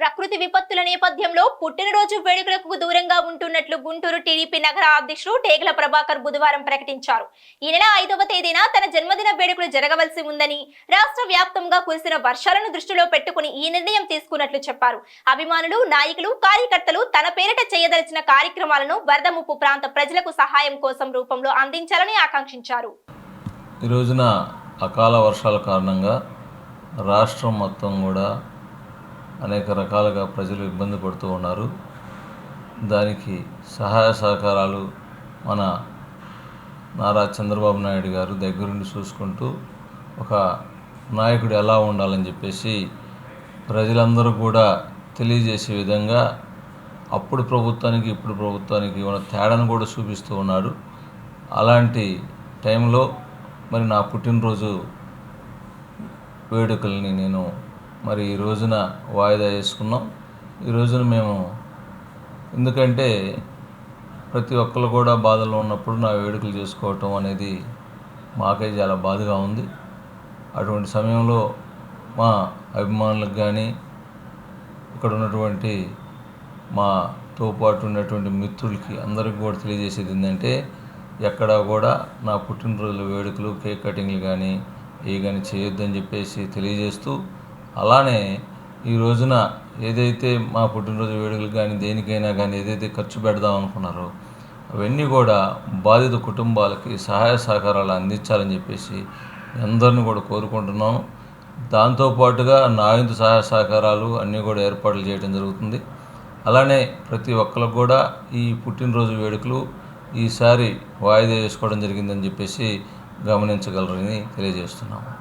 ప్రకృతి విపత్తుల నేపథ్యంలో పుట్టినరోజు వేడుకలకు దూరంగా ఉంటున్నట్లు గుంటూరు టీడీపీ నగర అధ్యక్షుడు టేగల ప్రభాకర్ బుధవారం ప్రకటించారు. ఈ నెల ఐదవ తేదీన తన జన్మదిన వేడుకలు జరగవలసి ఉందని రాష్ట్ర వ్యాప్తంగా కురిసిన వర్షాలను దృష్టిలో పెట్టుకుని ఈ నిర్ణయం తీసుకున్నట్లు చెప్పారు. అభిమానులు నాయకులు కార్యకర్తలు తన పేరిట చేయదలిచిన కార్యక్రమాలను వరద ముప్పు ప్రాంత ప్రజలకు సహాయం కోసం రూపంలో అందించాలని ఆకాంక్షించారు. ఈ రోజున అకాల వర్షాల కారణంగా రాష్ట్రం మొత్తం కూడా అనేక రకాలుగా ప్రజలు ఇబ్బంది పడుతూ ఉన్నారు. దానికి సహాయ సహకారాలు మన నారా చంద్రబాబు నాయుడు గారు దగ్గరుండి చూసుకుంటూ ఒక నాయకుడు ఎలా ఉండాలని చెప్పేసి ప్రజలందరూ కూడా తెలియజేసే విధంగా అప్పుడు ప్రభుత్వానికి ఇప్పుడు ప్రభుత్వానికి ఉన్న తేడాను కూడా చూపిస్తూ ఉన్నాడు. అలాంటి టైంలో మరి నా పుట్టినరోజు వేడుకల్ని నేను మరి ఈ రోజున వాయిదా వేసుకున్నాం. ఈ రోజున మేము ఎందుకంటే ప్రతి ఒక్కరు కూడా బాధలో ఉన్నప్పుడు నా వేడుకలు చేసుకోవటం అనేది మాకే చాలా బాధగా ఉంది. అటువంటి సమయంలో మా అభిమానులకు కానీ ఇక్కడ ఉన్నటువంటి మాతో పాటు ఉన్నటువంటి మిత్రులకి అందరికి కూడా తెలియజేసేది ఏంటంటే ఎక్కడా కూడా నా పుట్టినరోజుల వేడుకలు కేక్ కటింగ్లు కానీ ఏ కానీ చేయొద్దని చెప్పేసి తెలియజేస్తూ అలానే ఈ రోజున ఏదైతే మా పుట్టినరోజు వేడుకలు కానీ దేనికైనా కానీ ఏదైతే ఖర్చు పెడదాం అనుకున్నారో అవన్నీ కూడా బాధిత కుటుంబాలకి సహాయ సహకారాలు అందించాలని చెప్పేసి అందరిని కూడా కోరుకుంటున్నాం. దాంతోపాటుగా నాయంతు సహాయ సహకారాలు అన్నీ కూడా ఏర్పాట్లు చేయడం జరుగుతుంది. అలానే ప్రతి ఒక్కరికి కూడా ఈ పుట్టినరోజు వేడుకలు ఈసారి వాయిదా వేసుకోవడం జరిగిందని చెప్పేసి గమనించగలరని తెలియజేస్తున్నాము.